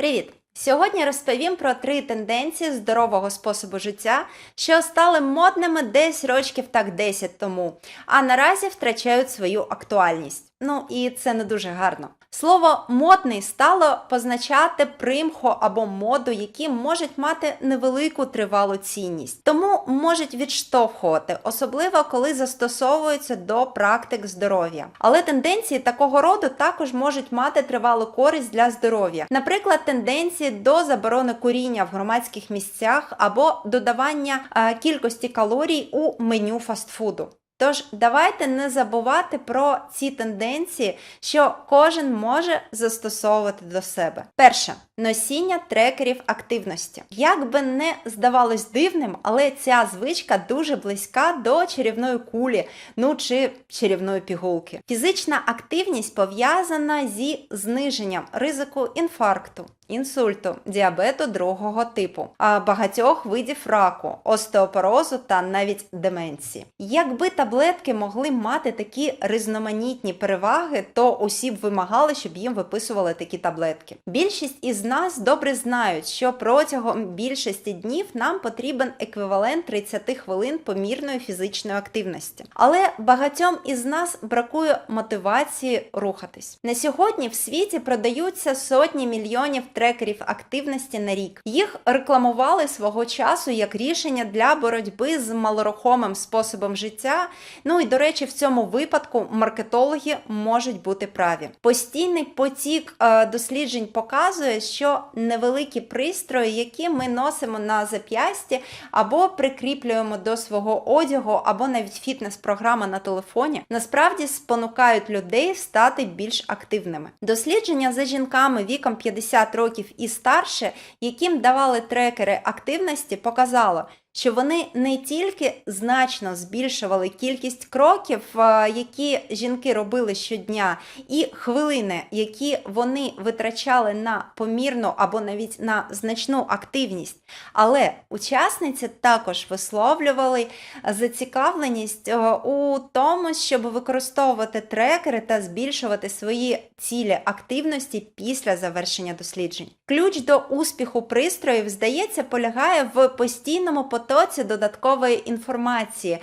Привіт! Сьогодні розповім про три тенденції здорового способу життя, що стали модними десь рочків так 10 тому, а наразі втрачають свою актуальність. Ну і це не дуже гарно. Слово модний стало позначати примху або моду, які можуть мати невелику тривалу цінність, тому можуть відштовхувати, особливо коли застосовуються до практик здоров'я. Але тенденції такого роду також можуть мати тривалу користь для здоров'я, наприклад, тенденції до заборони куріння в громадських місцях або додавання е, кількості калорій у меню фастфуду. Тож давайте не забувати про ці тенденції, що кожен може застосовувати до себе. Перше носіння трекерів активності. Як би не здавалось дивним, але ця звичка дуже близька до чарівної кулі, ну чи чарівної пігулки. Фізична активність пов'язана зі зниженням ризику інфаркту. Інсульту, діабету другого типу, а багатьох видів раку, остеопорозу та навіть деменції. Якби таблетки могли мати такі різноманітні переваги, то усі б вимагали, щоб їм виписували такі таблетки. Більшість із нас добре знають, що протягом більшості днів нам потрібен еквівалент 30 хвилин помірної фізичної активності. Але багатьом із нас бракує мотивації рухатись. На сьогодні в світі продаються сотні мільйонів трекерів активності на рік. Їх рекламували свого часу як рішення для боротьби з малорухомим способом життя. Ну і до речі, в цьому випадку маркетологи можуть бути праві. Постійний потік е, досліджень показує, що невеликі пристрої, які ми носимо на зап'ясті, або прикріплюємо до свого одягу, або навіть фітнес-програма на телефоні, насправді спонукають людей стати більш активними. Дослідження за жінками віком 50 років і старше, яким давали трекери активності, показало, що вони не тільки значно збільшували кількість кроків, е, які жінки робили щодня, і хвилини, які вони витрачали на помірну або навіть на значну активність. Але учасниці також висловлювали зацікавленість е, у тому, щоб використовувати трекери та збільшувати свої цілі активності після завершення досліджень. Ключ до успіху пристроїв, здається, полягає в постійному потоці додаткової інформації,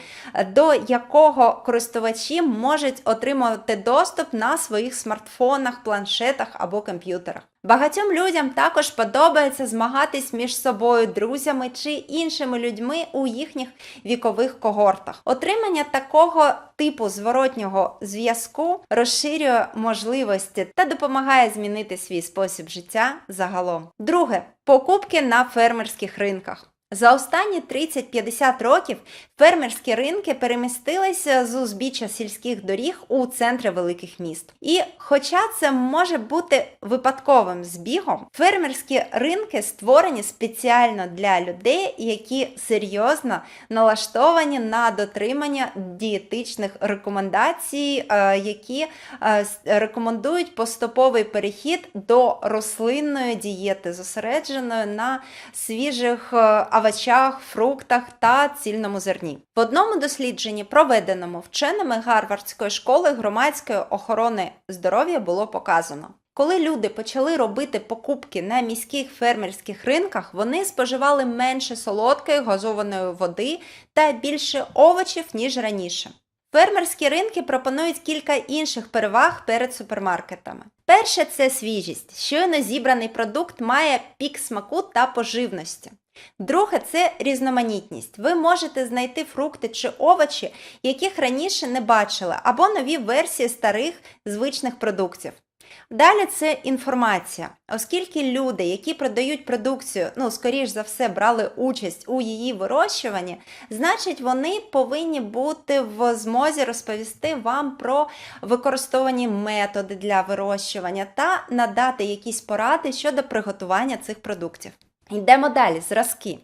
до якого користувачі можуть отримувати доступ на своїх смартфонах, планшетах або комп'ютерах. Багатьом людям також подобається змагатись між собою, друзями чи іншими людьми у їхніх вікових когортах. Отримання такого типу зворотнього зв'язку розширює можливості та допомагає змінити свій спосіб життя загалом. Друге покупки на фермерських ринках. За останні 30-50 років фермерські ринки перемістилися з узбіччя сільських доріг у центри великих міст. І хоча це може бути випадковим збігом, фермерські ринки створені спеціально для людей, які серйозно налаштовані на дотримання дієтичних рекомендацій, е, які е, рекомендують поступовий перехід до рослинної дієти, зосередженої на свіжих е, овочах, фруктах та цільному зерні. В одному дослідженні, проведеному вченими Гарвардської школи громадської охорони здоров'я, було показано. Коли люди почали робити покупки на міських фермерських ринках, вони споживали менше солодкої газованої води та більше овочів, ніж раніше. Фермерські ринки пропонують кілька інших переваг перед супермаркетами. Перше це свіжість. Щойно зібраний продукт має пік смаку та поживності. Друге це різноманітність. Ви можете знайти фрукти чи овочі, яких раніше не бачили, або нові версії старих звичних продуктів. Далі це інформація, оскільки люди, які продають продукцію, ну, скоріш за все, брали участь у її вирощуванні, значить, вони повинні бути в змозі розповісти вам про використовані методи для вирощування та надати якісь поради щодо приготування цих продуктів. Йдемо далі, зразки.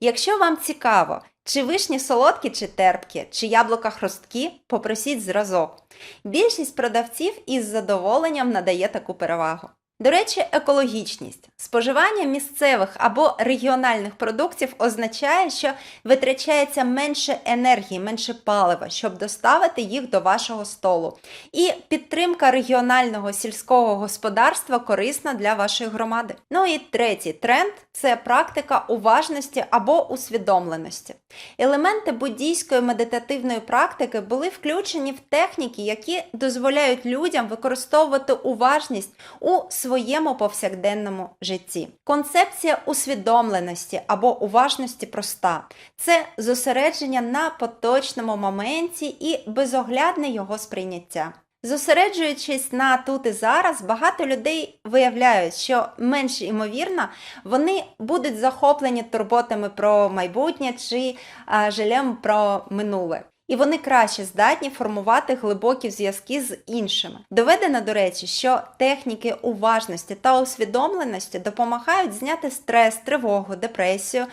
Якщо вам цікаво, чи вишні солодкі чи терпкі, чи яблука хрусткі, попросіть зразок. Більшість продавців із задоволенням надає таку перевагу. До речі, екологічність. Споживання місцевих або регіональних продуктів означає, що витрачається менше енергії, менше палива, щоб доставити їх до вашого столу. І підтримка регіонального сільського господарства корисна для вашої громади. Ну і третій тренд це практика уважності або усвідомленості. Елементи буддійської медитативної практики були включені в техніки, які дозволяють людям використовувати уважність у своєму повсякденному житті. Концепція усвідомленості або уважності проста це зосередження на поточному моменті і безоглядне його сприйняття. Зосереджуючись на тут і зараз, багато людей виявляють, що менш ймовірно вони будуть захоплені турботами про майбутнє чи а, жалем про минуле. І вони краще здатні формувати глибокі зв'язки з іншими. Доведено, до речі, що техніки уважності та усвідомленості допомагають зняти стрес, тривогу, депресію,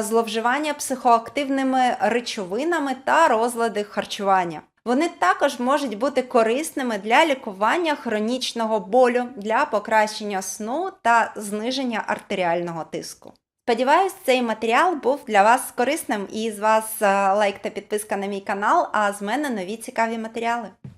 зловживання психоактивними речовинами та розлади харчування. Вони також можуть бути корисними для лікування хронічного болю, для покращення сну та зниження артеріального тиску. Сподіваюсь, цей матеріал був для вас корисним і з вас е, лайк та підписка на мій канал, а з мене нові цікаві матеріали.